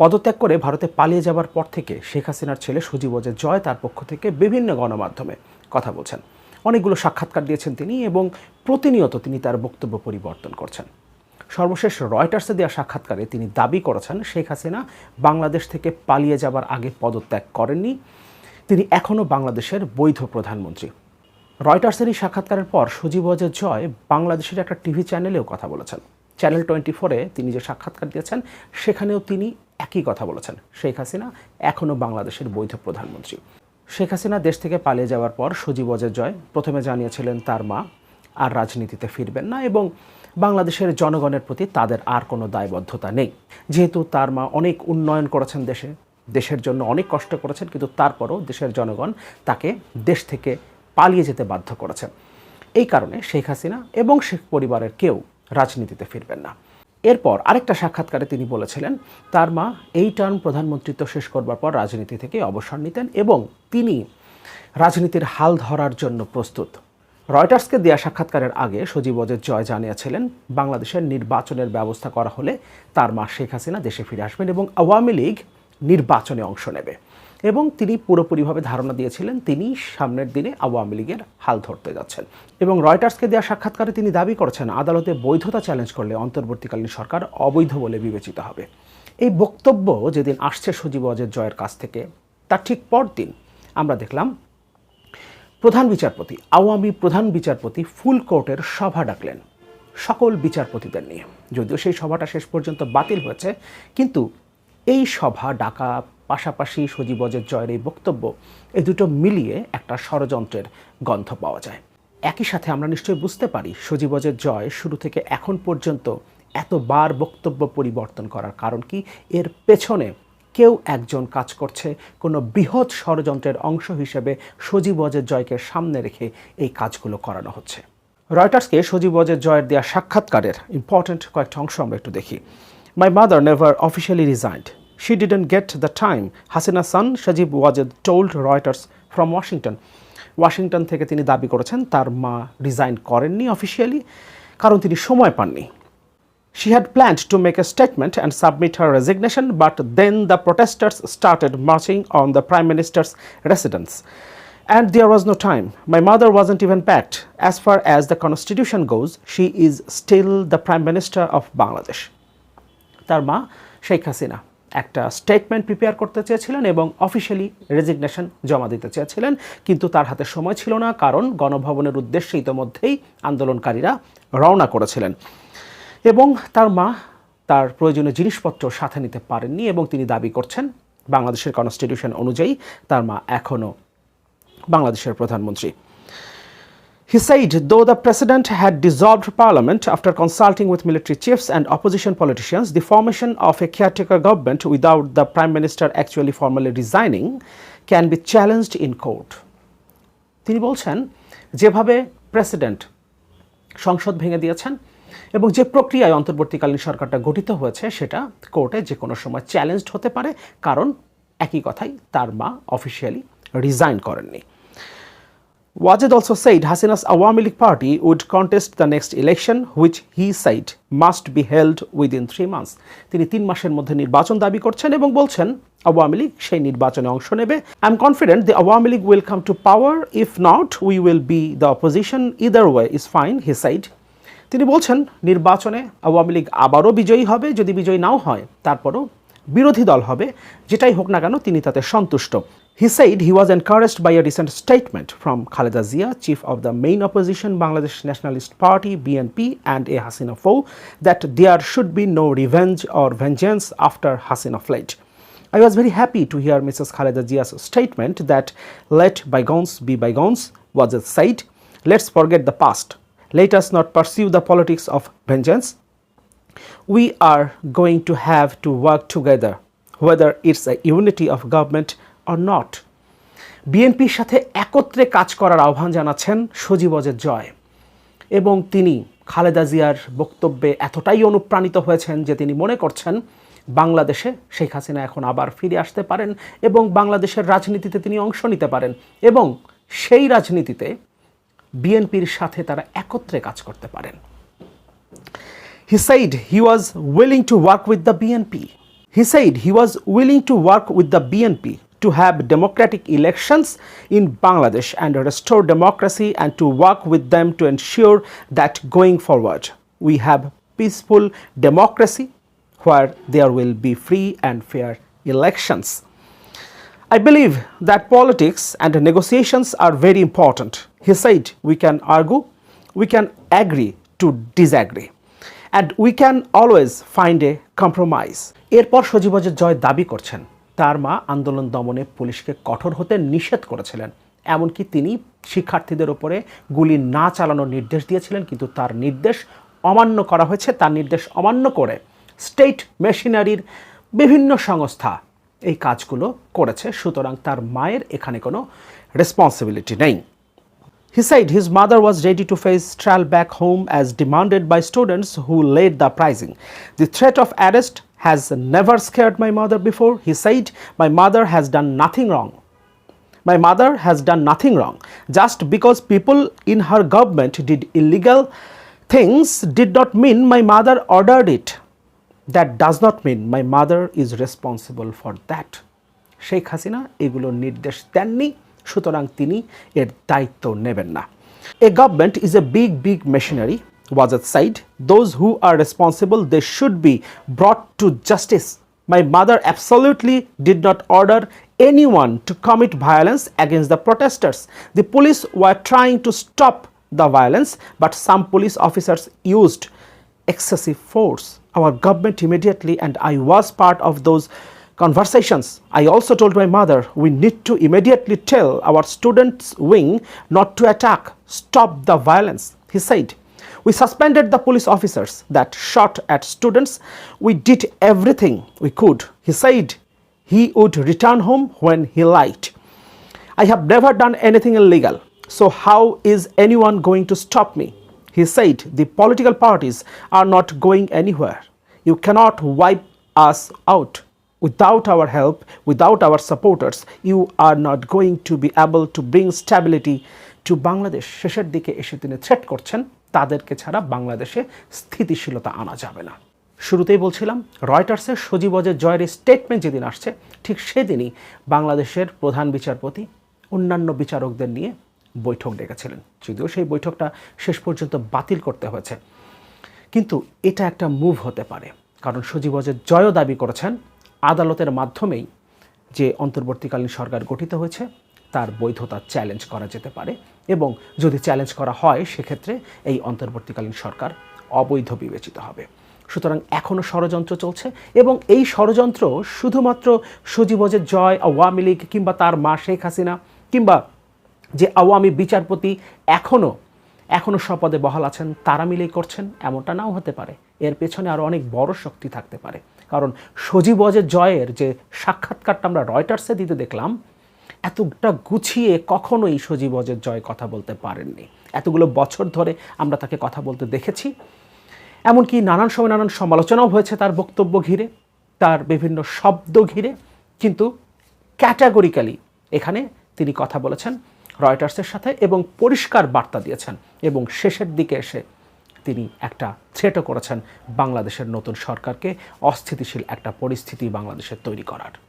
পদত্যাগ করে ভারতে পালিয়ে যাবার পর থেকে শেখ হাসিনার ছেলে সজীব ওয়াজেদ জয় তার পক্ষ থেকে বিভিন্ন গণমাধ্যমে কথা বলছেন। অনেকগুলো সাক্ষাৎকার দিয়েছেন তিনি এবং প্রতিনিয়ত তিনি তার বক্তব্য পরিবর্তন করছেন। সর্বশেষ রয়টার্সে দেওয়া সাক্ষাৎকারে তিনি দাবি করেছেন, শেখ হাসিনা বাংলাদেশ থেকে পালিয়ে যাবার আগে পদত্যাগ করেননি। তিনি এখনও বাংলাদেশের বৈধ প্রধানমন্ত্রী। রয়টার্সের এই সাক্ষাৎকারের পর সজীব ওয়াজেদ জয় বাংলাদেশের একটা টিভি চ্যানেলেও কথা বলেছেন। চ্যানেল টোয়েন্টি ফোরে তিনি যে সাক্ষাৎকার দিয়েছেন, সেখানেও তিনি একই কথা বলেছেন শেখ হাসিনা এখনও বাংলাদেশের বৈধ প্রধানমন্ত্রী। শেখ হাসিনা দেশ থেকে পালিয়ে যাওয়ার পর সজীব ওয়াজেদ জয় প্রথমে জানিয়েছিলেন তার মা আর রাজনীতিতে ফিরবেন না এবং বাংলাদেশের জনগণের প্রতি তাদের আর কোনো দায়বদ্ধতা নেই। যেহেতু তার মা অনেক উন্নয়ন করেছেন দেশে, দেশের জন্য অনেক কষ্ট করেছেন, কিন্তু তারপরও দেশের জনগণ তাকে দেশ থেকে পালিয়ে যেতে বাধ্য করেছেন এই কারণে শেখ হাসিনা এবং শেখ পরিবারের কেউ রাজনীতিতে ফিরবেন না। এরপর আরেকটা সাক্ষাৎকারে তিনি বলেছিলেন, তার মা এই টার্ম প্রধানমন্ত্রিত্ব শেষ করবার পর রাজনীতি থেকে অবসর নিতেন এবং তিনি রাজনীতির হাল ধরার জন্য প্রস্তুত। রয়টার্সকে দেয়া সাক্ষাৎকারের আগে সজীব ওয়াজেদ জয় জানিয়েছিলেন, বাংলাদেশের নির্বাচনের ব্যবস্থা করা হলে তার মা শেখ হাসিনা দেশে ফিরে আসবেন এবং আওয়ামী লীগ নির্বাচনে অংশ নেবে। এবং তিনি পুরোপুরিভাবে ধারণা দিয়েছিলেন তিনি সামনের দিনে আওয়ামী লীগের হাল ধরতে যাচ্ছেন। এবং রয়টার্সকে দেওয়া সাক্ষাৎকারে তিনি দাবি করেছেন, আদালতে বৈধতা চ্যালেঞ্জ করলে অন্তর্বর্তীকালীন সরকার অবৈধ বলে বিবেচিত হবে। এই বক্তব্য যেদিন আসছে সজীব অজয় জয়ের কাছ থেকে, তার ঠিক পরদিন আমরা দেখলাম প্রধান বিচারপতি, আওয়ামী প্রধান বিচারপতি ফুল কোর্টের সভা ডাকলেন সকল বিচারপতিদের নিয়ে। যদিও সেই সভাটা শেষ পর্যন্ত বাতিল হয়েছে, কিন্তু এই সভা ডাকা পাশাপাশি সজীব অজের জয়ের এই বক্তব্য এই দুটো মিলিয়ে একটা ষড়যন্ত্রের গন্ধ পাওয়া যায়। একই সাথে আমরা নিশ্চয়ই বুঝতে পারি সজীব অজের জয় শুরু থেকে এখন পর্যন্ত এতবার বক্তব্য পরিবর্তন করার কারণ কি। এর পেছনে কেউ একজন কাজ করছে, কোনো বৃহৎ ষড়যন্ত্রের অংশ হিসেবে সজীব অজের জয়কে সামনে রেখে এই কাজগুলো করানো হচ্ছে। রয়টার্সকে সজীব অজের জয়ের দেওয়া সাক্ষাৎকারের ইম্পর্ট্যান্ট কয়েকটা অংশ আমরা একটু দেখি। My mother never officially resigned she didn't get the time Hasina San Sajeeb Wazed told Reuters from Washington. Washington থেকে তিনি দাবি করেছেন তার মা রিজাইন করেননি অফিসিয়ালি কারণ তিনি সময় পাননি She had planned to make a statement and submit her resignation, but then the protesters started marching on the Prime Minister's residence. And there was no time. My mother wasn't even packed. As far as the constitution goes, she is still the Prime Minister of Bangladesh. তার মা শেখ হাসিনা একটা statement prepare করতে চেয়েছিলেন এবং officially resignation জমা দিতে চেয়েছিলেন। কিন্তু তার হাতে সময় ছিল না, কারণ গণভবনের উদ্দেশ্যে ইতোমধ্যেই আন্দোলনকারীরা রওনা করেছিলেন। এবং তার মা তার প্রয়োজনীয় জিনিসপত্র সাথে নিতে পারেননি এবং তিনি দাবি করছেন, বাংলাদেশের কনস্টিটিউশন অনুযায়ী তার মা এখনও বাংলাদেশের প্রধানমন্ত্রী। He said, though the president had dissolved parliament after consulting with military chiefs and opposition politicians, the formation of a caretaker government without the prime minister actually formally resigning can be challenged in court. তিনি বলছেন যেভাবে president সংসদ ভেঙে দিয়েছেন এবং যে প্রক্রিয়ায় অন্তর্বর্তীকালীন সরকারটা গঠিত হয়েছে সেটা কোর্টে যে কোনো সময় চ্যালেঞ্জড হতে পারে কারণ একই কথাই তার মা অফিসিয়ালি রিজাইন করেননি Wajid also said Hasina's Awami League party would contest the next election, which he said must be held within three months. তিনি তিন মাসের মধ্যে নির্বাচন দাবি করছেন এবং বলছেন আওয়ামী লীগ সেই নির্বাচনে অংশ নেবে। I am confident the Awami League will come to power if not we will be the opposition either way is fine he said তিনি বলছেন নির্বাচনে আওয়ামী লীগ আবারও বিজয়ী হবে। যদি বিজয়ী নাও হয় তারপরও বিরোধী দল হবে। যেটাই হোক না কেন তিনি তাতে সন্তুষ্ট। He said he was encouraged by a recent statement from Khaleda Zia, chief of the main opposition Bangladesh Nationalist Party BNP and a Hasina foe, that there should be no revenge or vengeance after Hasina fled. I was very happy to hear Mrs. Khaleda Zia's statement that let bygones be bygones, was it said. Let's forget the past. Let us not pursue the politics of vengeance. We are going to have to work together, whether it's a unity of government or not. বিএনপির সাথে একত্রে কাজ করার আহ্বান জানাচ্ছেন সজীব অজের জয় এবং তিনি খালেদা জিয়ার বক্তব্যে এতটাই অনুপ্রাণিত হয়েছেন যে তিনি মনে করছেন বাংলাদেশে শেখ হাসিনা এখন আবার ফিরে আসতে পারেন এবং বাংলাদেশের রাজনীতিতে তিনি অংশ নিতে পারেন এবং সেই রাজনীতিতে বিএনপির সাথে তারা একত্রে কাজ করতে পারেন He said he was willing to work with the BNP. He said he was willing to work with the BNP to have democratic elections in Bangladesh and restore democracy and to work with them to ensure that going forward we have peaceful democracy where there will be free and fair elections. I believe that politics and negotiations are very important. He said we can argue, we can agree to disagree, and we can always find a compromise. এরপর সজীবজের জয় দাবি করছেন তার মা আন্দোলন দমনে পুলিশকে কঠোর হতে নিষেধ করেছিলেন। এমনকি তিনি শিক্ষার্থীদের উপরে গুলি না চালানোর নির্দেশ দিয়েছিলেন, কিন্তু তার নির্দেশ অমান্য করা হয়েছে। তার নির্দেশ অমান্য করে স্টেট মেশিনারির বিভিন্ন সংস্থা এই কাজগুলো করেছে, সুতরাং তার মায়ের এখানে কোনো রেসপন্সিবিলিটি নেই। He said his mother was ready to face trial back home as demanded by students who led the uprising. The threat of arrest has never scared my mother before. He said, My mother has done nothing wrong. My mother has done nothing wrong. Just because people in her government did illegal things did not mean my mother ordered it. That does not mean my mother is responsible for that. Sheikh Hasina এগুলোর নির্দেশ দেননি সুতরাং তিনি এর দায়িত্ব নেবেন না a government is a big big machinery was at side. Those who are responsible they should be brought to justice. My mother absolutely did not order anyone to commit violence against the protesters. The police were trying to stop the violence but some police officers used excessive force. Our government immediately and i was part of those conversations. I also told my mother we need to immediately tell our students wing not to attack. Stop the violence he said we suspended the police officers that shot at students. We did everything we could. He said he would return home when he liked. I have never done anything illegal. So, how is anyone going to stop me? He said the political parties are not going anywhere. You cannot wipe us out. Without our help, without our supporters, you are not going to be able to bring stability to Bangladesh. শেষের দিকে এসে তিনি threat করছেন তাদেরকে ছাড়া বাংলাদেশে স্থিতিশীলতা আনা যাবে না। শুরুতেই বলছিলাম, রয়টার্সের সজীবজের জয়ের স্টেটমেন্ট যেদিন আসছে, ঠিক সেদিনই বাংলাদেশের প্রধান বিচারপতি অন্যান্য বিচারকদের নিয়ে বৈঠক ডেকেছিলেন। যদিও সেই বৈঠকটা শেষ পর্যন্ত বাতিল করতে হয়েছে। কিন্তু এটা একটা মুভ হতে পারে, কারণ সজীবজের জয়ও দাবি করেছেন, আদালতের মাধ্যমেই যে অন্তর্বর্তীকালীন সরকার গঠিত হয়েছে তার বৈধতা চ্যালেঞ্জ করা যেতে পারে এবং যদি চ্যালেঞ্জ করা হয়, সেক্ষেত্রে এই অন্তর্বর্তীকালীন সরকার অবৈধ বিবেচিত হবে। সুতরাং এখনও ষড়যন্ত্র চলছে এবং এই ষড়যন্ত্র শুধুমাত্র সজীবজের জয় আওয়ামী লীগ কিংবা তার মা শেখ হাসিনা কিংবা যে আওয়ামী বিচারপতি এখনও এখনও স্বপদে বহাল আছেন, তারা মিলেই করছেন, এমনটা নাও হতে পারে। এর পেছনে আরও অনেক বড় শক্তি থাকতে পারে। কারণ সজীবজের জয়ের যে সাক্ষাৎকারটা আমরা রয়টার্সে দিতে দেখলাম এতটা গুছিয়ে কখনোই সজীবজের জয় কথা বলতে পারেননি। এতগুলো বছর ধরে আমরা তাকে কথা বলতে দেখেছি। এমনকি নানান সময় নানান সমালোচনাও হয়েছে তার বক্তব্য ঘিরে, তার বিভিন্ন শব্দ ঘিরে। কিন্তু ক্যাটাগরিক্যালি এখানে তিনি কথা বলেছেন রয়টার্সের সাথে এবং পরিষ্কার বার্তা দিয়েছেন এবং শেষের দিকে এসে তিনি একটা থ্রেটও করেছেন বাংলাদেশের নতুন সরকারকে অস্থিতিশীল একটা পরিস্থিতি বাংলাদেশের তৈরি করার।